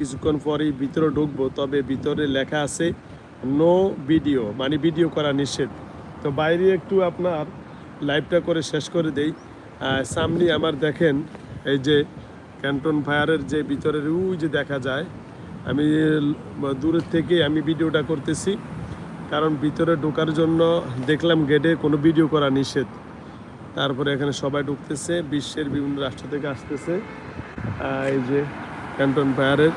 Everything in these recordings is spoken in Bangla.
কিছুক্ষণ পরেই ভিতরে ঢুকবো, তবে ভিতরে লেখা আছে নো ভিডিও মানে ভিডিও করা নিষেধ। তো বাইরে একটু আপনার লাইভটা করে শেষ করে দেই। সামনে আমার দেখেন, এই যে ক্যান্টন ফায়ারের যে ভিতরের ওই যে দেখা যায়, আমি দূরের থেকে আমি ভিডিওটা করতেছি। কারণ ভিতরে ঢোকার জন্য দেখলাম গেটে কোনো ভিডিও করা নিষেধ। তারপরে এখানে সবাই ঢুকতেছে, বিশ্বের বিভিন্ন রাষ্ট্র থেকে আসতেছে। এই যে ক্যান্টন ফায়ারের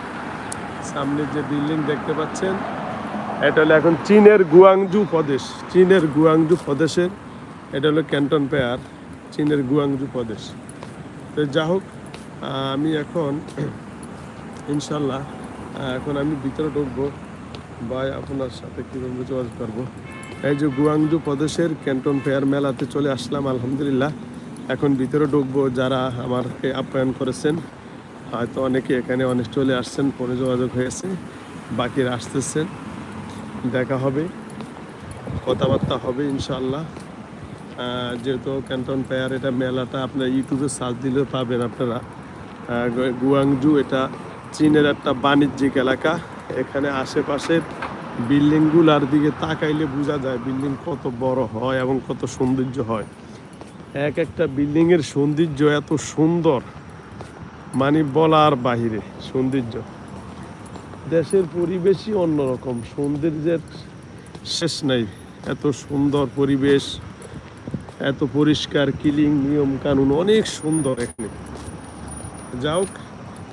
সামনে যে বিল্ডিং দেখতে পাচ্ছেন, এটা হলো এখন চীনের গুয়াংজু প্রদেশ। চীনের গুয়াংজু প্রদেশের, এটা হলো ক্যান্টন পেয়ার, চীনের গুয়াংজু প্রদেশ। তো যা হোক আমি এখন, ইনশাল্লাহ এখন আমি ভিতরে ঢুকবো বা আপনার সাথে কীভাবে যোগাযোগ করব? এই যে গুয়াংজু প্রদেশের ক্যান্টন ফেয়ার মেলাতে চলে আসলাম, আলহামদুলিল্লাহ। এখন ভিতরে ঢুকবো যারা আমাকে আপ্যায়ন করেছেন। হয়তো অনেকে এখানে অনেক চলে আসছেন, ফোনে যোগাযোগ হয়েছে, বাকিরা আসতেছেন। দেখা হবে, কথাবার্তা হবে ইনশাল্লাহ যেহেতু ক্যান্টন পেয়ার এটা মেলাটা আপনার ইউটিউবে সার্চ দিলেও পাবেন আপনারা। গুয়াংজু, এটা চীনের একটা বাণিজ্যিক এলাকা। এখানে আশেপাশের বিল্ডিংগুলার দিকে তাকাইলে বোঝা যায় বিল্ডিং কত বড় হয় এবং কত সৌন্দর্য হয়। এক একটা বিল্ডিংয়ের সৌন্দর্য এত সুন্দর। মানে বলার বাহিরে, সৌন্দর্য। দেশের পরিবেশই অন্যরকম। সৌন্দর্যের শেষ নাই। এত সুন্দর পরিবেশ, এত পরিষ্কার কিলিং, নিয়ম কানুন, অনেক সুন্দর এখানে। যাওক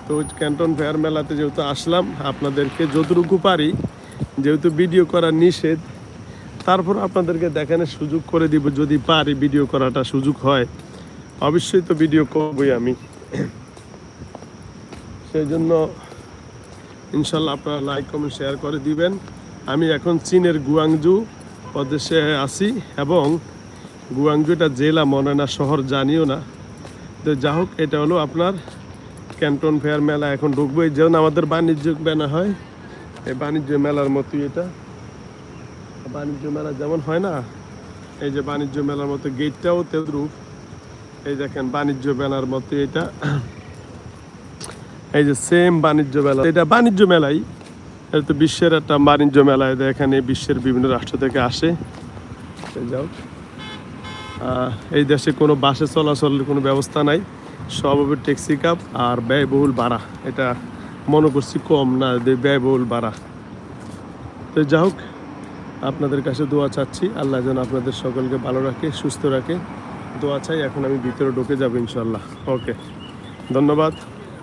তো ক্যান্টন ফেয়ার মেলাতে যেহেতু আসলাম, আপনাদেরকে যতটুকু পারি, যেহেতু ভিডিও করা নিষেধ, তারপর আপনাদেরকে দেখানোর সুযোগ করে দিব। যদি পারি, ভিডিও করাটা সুযোগ হয়, অবশ্যই তো ভিডিও করবই আমি। সেই জন্য ইনশাল্লাহ আপনারা লাইক কমেন্ট শেয়ার করে দিবেন। আমি এখন চীনের গুয়াংজু প্রদেশে আছি এবং গুয়াংজু এটা জেলা মনে না শহর জানিও না। তো যা হোক, এটা হলো আপনার ক্যান্টন ফেয়ার মেলা। এখন ঢুকবো যেমন আমাদের বাণিজ্য মেলা হয়। এই বাণিজ্য মেলার মতোই এটা। বাণিজ্য মেলা যেমন হয় না, এই যে বাণিজ্য মেলার মতো গেটটাও তেদ্রুপ এই দেখেন, বাণিজ্য মেলার মতো এটা। এই যে সেম বাণিজ্য মেলা। এটা বাণিজ্য মেলাই। এটা তো বিশ্বের একটা বাণিজ্য মেলা। এটা এখানে বিশ্বের বিভিন্ন রাষ্ট্র থেকে আসে। যাও। এই দেশে কোনো বাসে চলাচলের কোনো ব্যবস্থা নাই। সব ট্যাক্সি কাপ আর ব্যয়বহুল ভাড়া। এটা মনে করছি কম না ব্যয়বহুল ভাড়া। তো যা হোক, আপনাদের কাছে দোয়া চাচ্ছি। আল্লাহ যেন আপনাদের সকলকে ভালো রাখে, সুস্থ রাখে। দোয়া চাই, এখন আমি ভিতরে ঢুকে যাব ইনশাল্লাহ ওকে ধন্যবাদ।